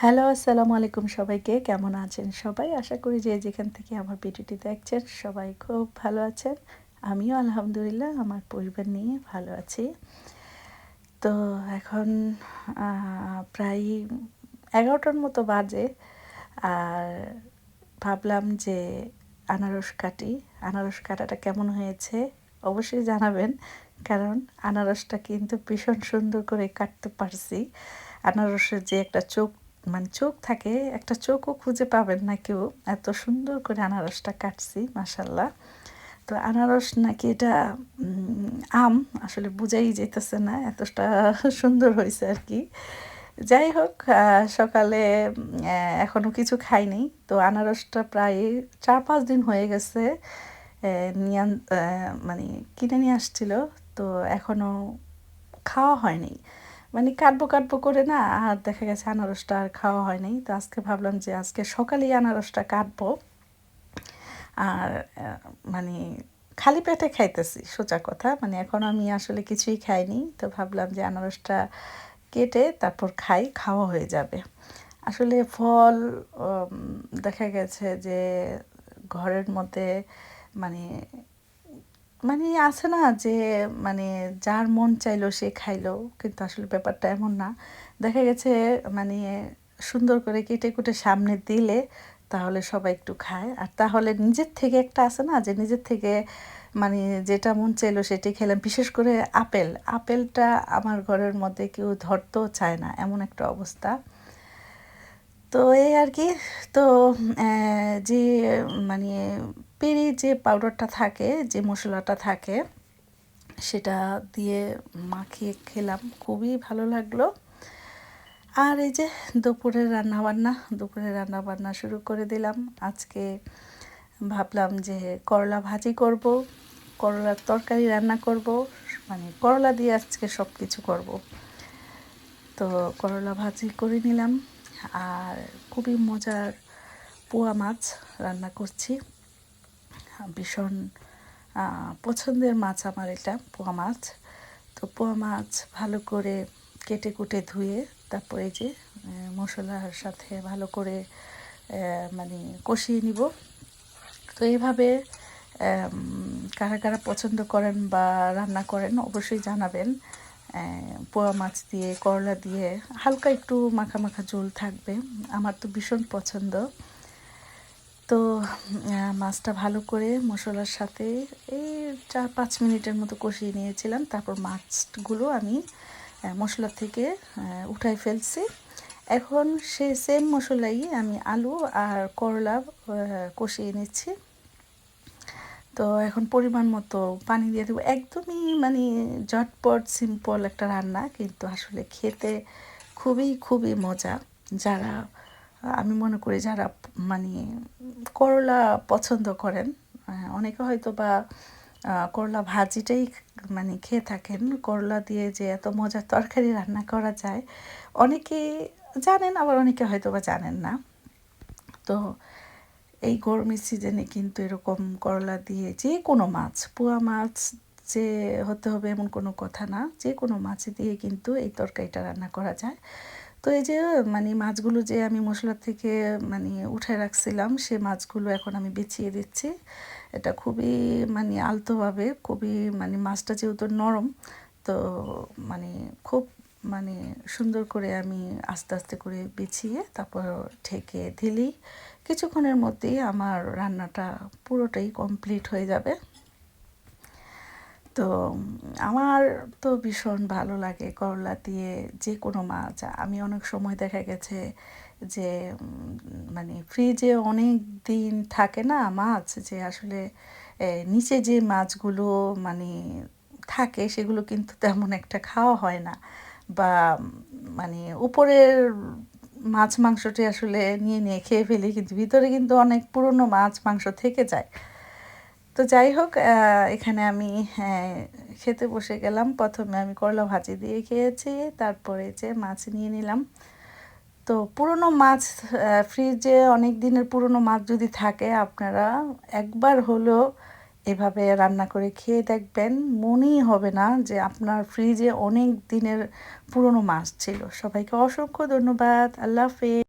Hello, আসসালামু আলাইকুম সবাইকে। কেমন আছেন সবাই? আশা করি যে যেখান থেকে আমার ভিডিওটি দেখছেন সবাই খুব ভালো আছেন। আমিও আলহামদুলিল্লাহ, আমার পরিবার নিয়ে ভালো আছি। তো এখন প্রায় এগারোটার মতো বাজে। আর ভাবলাম যে আনারস কাটি। আনারস কাটাটা কেমন হয়েছে অবশ্যই জানাবেন। কারণ আনারসটা কিন্তু ভীষণ সুন্দর করে কাটতে পারছি। আনারসের যে একটা চোখ মানে চোখ থাকে, একটা চোখও খুঁজে পাবেন না কেউ। এত সুন্দর করে আনারসটা কাটছি মাসাল্লাহ তো আনারস নাকি এটা আম, আসলে বুঝাই যেতেছে না, এতটা সুন্দর হয়েছে আর কি। যাই হোক সকালে এখনও কিছু খাইনি। তো আনারসটা প্রায় চার পাঁচ দিন হয়ে গেছে নিয়ে মানে কিনে নিয়ে আসছিল। তো এখনও খাওয়া হয়নি। মানে কাটবো কাটবো করে না, আর দেখা গেছে আনারসটা আর খাওয়া হয়নি তো আজকে ভাবলাম যে আজকে সকালেই আনারসটা কাটবো। আর মানে খালি পেটে খাইতেছি, সোজা কথা। মানে এখন আমি আসলে কিছুই খাইনি, তো ভাবলাম যে আনারসটা কেটে তারপর খাই, খাওয়া হয়ে যাবে। আসলে ফল দেখা গেছে যে ঘরের মধ্যে মানে মানে আছে না যে মানে যার মন চাইলো সে খাইলো, কিন্তু আসলে ব্যাপারটা এমন না। দেখা গেছে মানে সুন্দর করে কেটে কুটে সামনে দিলে তাহলে সবাই একটু খায়। আর তাহলে নিজের থেকে একটা আছে না যে, নিজের থেকে মানে যেটা মন চাইলো সেটাই খেলাম। বিশেষ করে আপেল। আপেলটা আমার ঘরের মধ্যে কেউ ধরতেও চায় না, এমন একটা অবস্থা। তো এই আর কি। তো যে মানে পেরি যে পাউডারটা থাকে, যে মশলাটা থাকে, সেটা দিয়ে মাখিয়ে খেলাম। খুবই ভালো লাগল। আর এই যে দুপুরের রান্নাবান্না দুপুরের রান্নাবান্না শুরু করে দিলাম। আজকে ভাবলাম যে করলা ভাজি করব, করলার তরকারি রান্না করব মানে করলা দিয়ে আজকে সব কিছু করব। তো করলা ভাজি করে নিলাম। আর খুবই মজার পোয়া মাছ রান্না করছি। ভীষণ পছন্দের মাছ আমার এটা, পোয়া মাছ। তো পোয়া মাছ ভালো করে কেটে কুটে ধুয়ে তারপরে যে মশলার সাথে ভালো করে মানে কষিয়ে নিব। তো এইভাবে কারা কারা পছন্দ করেন বা রান্না করেন অবশ্যই জানাবেন। পোয়া মাছ দিয়ে, করলা দিয়ে, হালকা একটু মাখা মাখা ঝোল থাকবে। আমার তো ভীষণ পছন্দ। তো মাছটা ভালো করে মশলার সাথে এই চার পাঁচ মিনিটের মতো কষিয়ে নিয়েছিলাম। তারপর মাছগুলো আমি মশলা থেকে উঠাই ফেলছি। এখন সে সেম মশলাই আমি আলু আর করলা কষিয়ে নিচ্ছি। তো এখন পরিমাণ মতো পানি দিয়ে দেবো। একদমই মানে ঝটপট সিম্পল একটা রান্না, কিন্তু আসলে খেতে খুবই খুবই মজা। যারা আমি মনে করি যারা মানে করলা পছন্দ করেন অনেকে হয়তো বা করলা ভাজিটাই মানে খেয়ে থাকেন, করলা দিয়ে যে এত মজার তরকারি রান্না করা যায়, অনেকে জানেন, আবার অনেকে হয়তো বা জানেন না। তো এই গরমের সিজনে কিন্তু এরকম করলা দিয়ে যে কোনো মাছ, পোয়া মাছ যে হতে হবে এমন কোনো কথা না, যে কোনো মাছ দিয়ে কিন্তু এই তরকারিটা রান্না করা যায়। তো এই যে মানে মাছগুলো যে আমি মশলা থেকে মানে উঠে রাখছিলাম, সে মাছগুলো এখন আমি বেছিয়ে দিচ্ছি। এটা খুবই মানে আলতোভাবে, খুবই মানে মাছটা যেহেতু নরম, তো মানে খুব মানে সুন্দর করে আমি আস্তে আস্তে করে বিছিয়ে তারপর ঢেকে দিলেই কিছুক্ষণের মধ্যেই আমার রান্নাটা পুরোটাই কমপ্লিট হয়ে যাবে। তো আমার তো ভীষণ ভালো লাগে করলা দিয়ে যে কোনো মাছ। আমি অনেক সময় দেখা গেছে যে মানে ফ্রিজে অনেক দিন থাকে না মাছ যে আসলে নিচে যে মাছগুলো মানে থাকে সেগুলো কিন্তু তেমন একটা খাওয়া হয় না। বা মানে উপরের মাছ মাংসটি আসলে নিয়ে নিয়ে খেয়ে ফেলি, কিন্তু ভিতরে কিন্তু অনেক পুরনো মাছ মাংস থেকে যায়। তো যাই হোক এখানে আমি খেতে বসে গেলাম। প্রথমে আমি করলা ভাজি দিয়ে খেয়েছি, তারপরে যে মাছ নিয়ে নিলাম। তো পুরনো মাছ ফ্রিজে অনেক দিনের পুরনো মাছ যদি থাকে, আপনারা একবার হলেও এভাবে রান্না করে খেয়ে দেখবেন। মনেই হবে না যে আপনার ফ্রিজে অনেক দিনের পুরনো মাছ ছিল। সবাইকে অসংখ্য ধন্যবাদ। আল্লাহ হাফেজ।